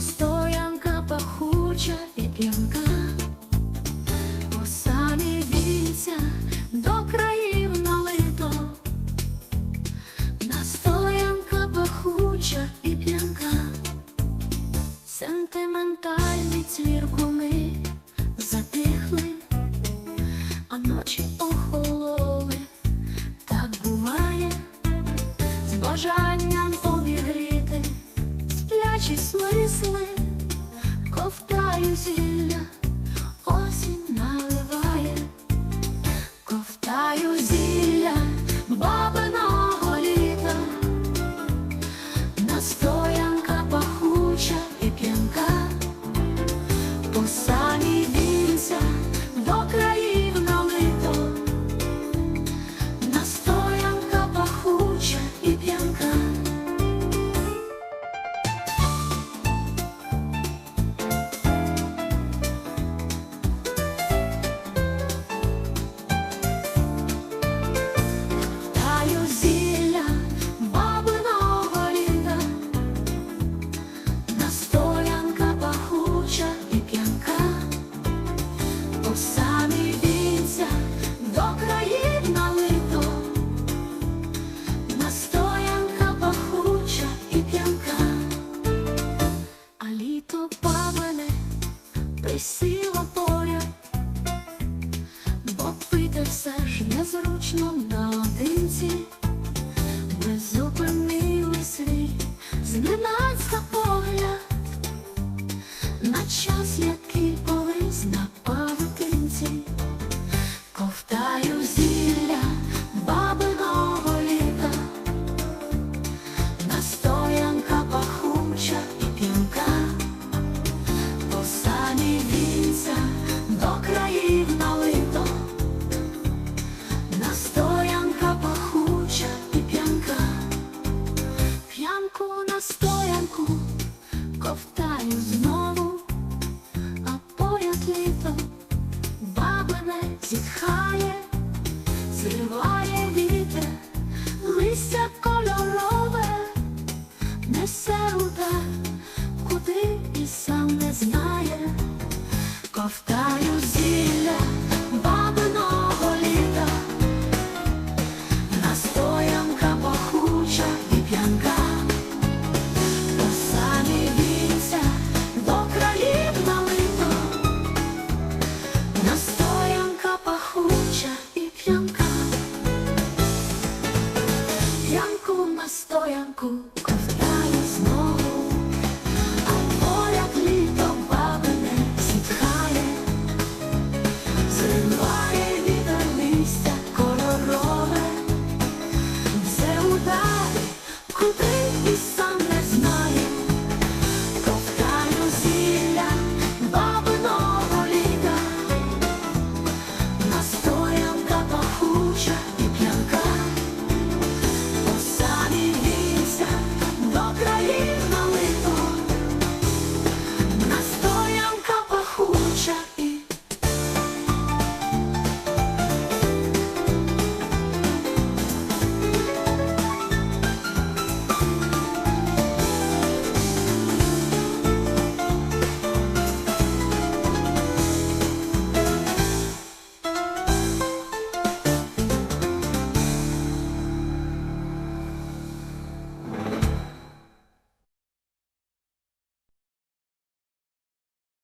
стоянка пахуча і п'янка, бо самі вільця до країв налито, настоянка пахуча і п'янка, сентиментальний цвіркуни затихли, а ночі. You. Купа мене присіла поряд, бо пити все ж незручно наодинці. стоянку ковтаю знову, а поряд літо бабине зітхає, зриває. стоянку, ковтає знову, а поляк літо бабине сітхає, зриває вітер листя кольорове, все удари, куди.